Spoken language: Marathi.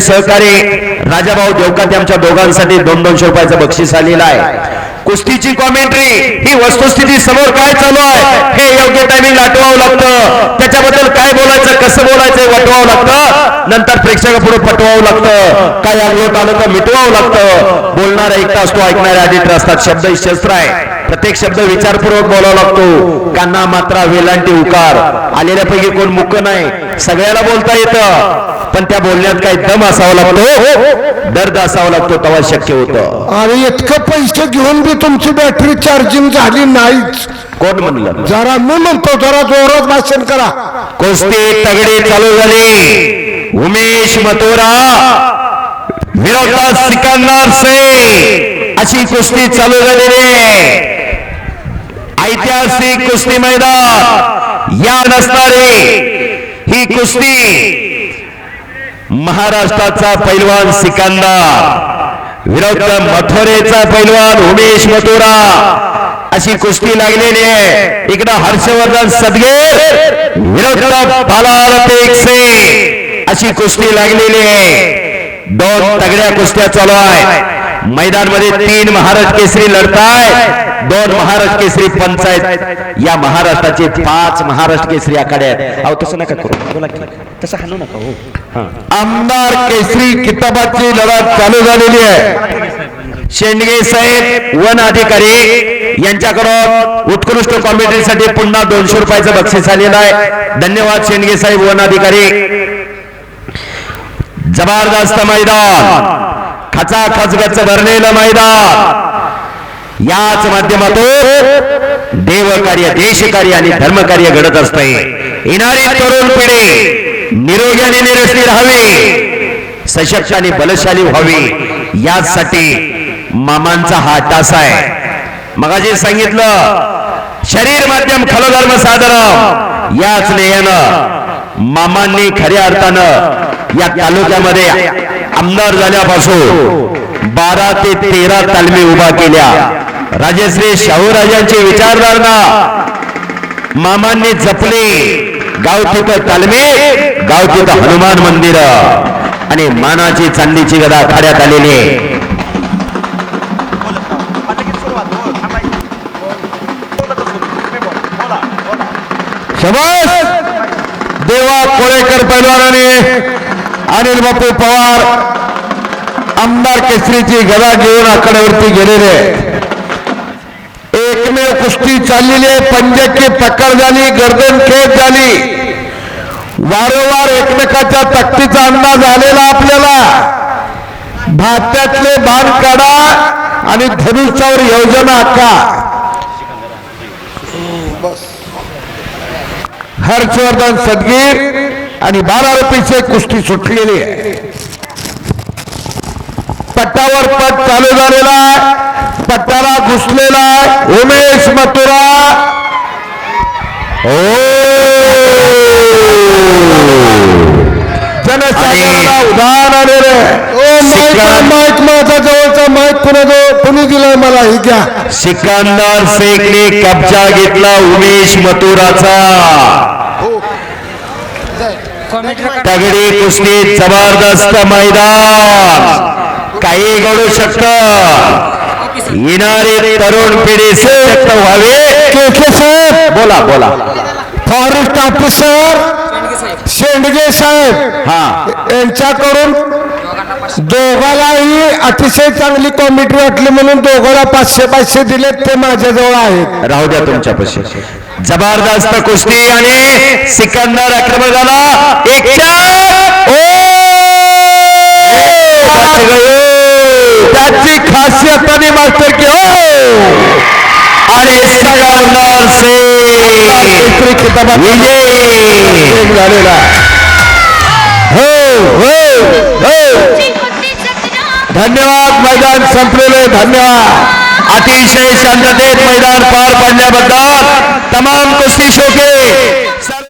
सहकारी राजाभाऊ देवकाते आमच्या दोघांसाठी दोन दोनशे रुपयाचं बक्षीस आलेलं आहे. कुस्तीची कॉमेंट्री ही वस्तुस्थिती समोर काय चालू आहे? हे योग्य टायमिंग आठवावं लागतं. त्याच्याबद्दल काय बोलायचं कसं बोलायचं वाटवावं लागतं. नंतर प्रेक्षकापुढे पटवावं लागतं. काय अंगलोट आलं तर मिटवावं लागतं. बोलणारा एकटा असतो ऐकणाऱ्या ऑडिटर असतात. शब्द ही शस्त्र आहे. प्रत्येक शब्द विचारपूर्वक बोलावा लागतो. काना मात्रा वेलांटी उकार. आलेल्यापैकी कोण मुक नाही. सगळ्याला बोलता येतं. पण त्या बोलण्यात काही दम असावा लागतो. दर्द असावा लागतो तेव्हा शक्य होतं. आणि इतकं पैसे घेऊन बी तुमची बॅटरी चार्जिंग झाली नाहीच. कोण म्हणलं? जरा मी म्हणतो जरा जोरात भाषण करा. कुस्ती तगडी चालू झाली. उमेश मथुरा विरोधात सिकंदर से अशी कुस्ती चालू झालेली आहे. ऐतिहासिक कुस्ती मैदान या नसणारी ही कुस्ती महाराष्ट्राचा पैलवान सिकंदर विरुद्ध मथुरेचा पैलवान उमेश मथुरा. अशी कुस्ती लागलेली आहे. इकडं हर्षवर्धन सदगीर विरुद्ध बालाल पेकसे अशी कुस्ती लागलेली आहे. दोन तगड्या कुस्त्या चालू आहे मैदानमध्ये तीन महाराष्ट्र केसरी लढताय. दोन महाराष्ट्र केसरी पंचायत. या महाराष्ट्राचे पाच महाराष्ट्र केसरी आखाडे आहेत. अहो तसं नका करू. बोला तसं हाणू नका हो. आमदार केसरी किताबाची लढत चालू झालेली आहे. शेंडगे साहेब वन अधिकारी यांच्याकडून उत्कृष्ट कॉमेंट्रीसाठी पुन्हा दोनशे रुपयाचं बक्षीस आलेलं आहे. धन्यवाद शेंडगे साहेब वन अधिकारी. जबरदस्त मैदान. खचा खचगच भरलेलं मैदान. याच माध्यमातून देवकार्य देशकार्य आणि धर्मकार्य घडत असते येणारी तरुण पिढी निरोगी आणि निरस्ती राहावी सशक्त आणि बलशाली व्हावी. यासाठी मामांचा हा टास आहे. मगाशी सांगितलं शरीर माध्यम खलोधर्म साधारण याच नेयानं मामांनी खऱ्या अर्थानं या तालुक्यामध्ये आमदार झाल्यापासून बारा ते तेरा तालमी उभा केल्या. राजश्री शाहूराजांची विचारधारणा. मामांनी जपली. गाव तिथं तालमी गाव तिथं हनुमान मंदिर. आणि मानाची चांदीची गदा खाड्यात आलेली. आहे देवा कोळेकर पैलवानाने अनिल बापू पवार आमदार केसरीची गदा घेऊन आकड्यावरती गेलेले. एकमेव कुस्ती चाललेली आहे पंजाची पकड झाली गर्दन खेळ झाली. वारंवार एकमेकाच्या तक्तीचा अंदाज आलेला आपल्याला. भात्यातले बाण काढा आणि धनुष्यावर योजना आखा हर्षवर्धन सदगीर आणि बारा रुपयाचे कुस्ती सुटलेली आहे. पट्टावर पट चालू झालेला आहे. पट्टाला घुसलेला आहे. उमेश मथुरा. ओ! जनसागराला उदाहरण आलेलं माझा जवळचा कुणी दिलाय मला ही घ्या. सिकंदर शेखने कब्जा घेतला उमेश मथुराचा. तगडी कुस्ती जबरदस्त मैदान काही घडू शकत येणारे तरुण पिढी व्हावे केके साहेब बोला बोला फॉरेस्ट ऑफिसर शेंडगे साहेब हा यांच्याकडून दोघालाही अतिशय चांगली कॉमेडी वाटली म्हणून दोघाला पाचशे पाचशे दिलेत ते माझ्याजवळ आहेत राहू द्या तुमच्या पशी जबरदस्त कुस्ती आणि सिकंदर आक्रमण झाला एक त्याची खासियत आणि मास्टर की हो आणि सिकंदर से झालेला हो हो हो. धन्यवाद मैदान संपलेले धन्यवाद. अतिशय शांततेत मैदान पार पाडल्याबद्दल तमाम कुस्ती शोके.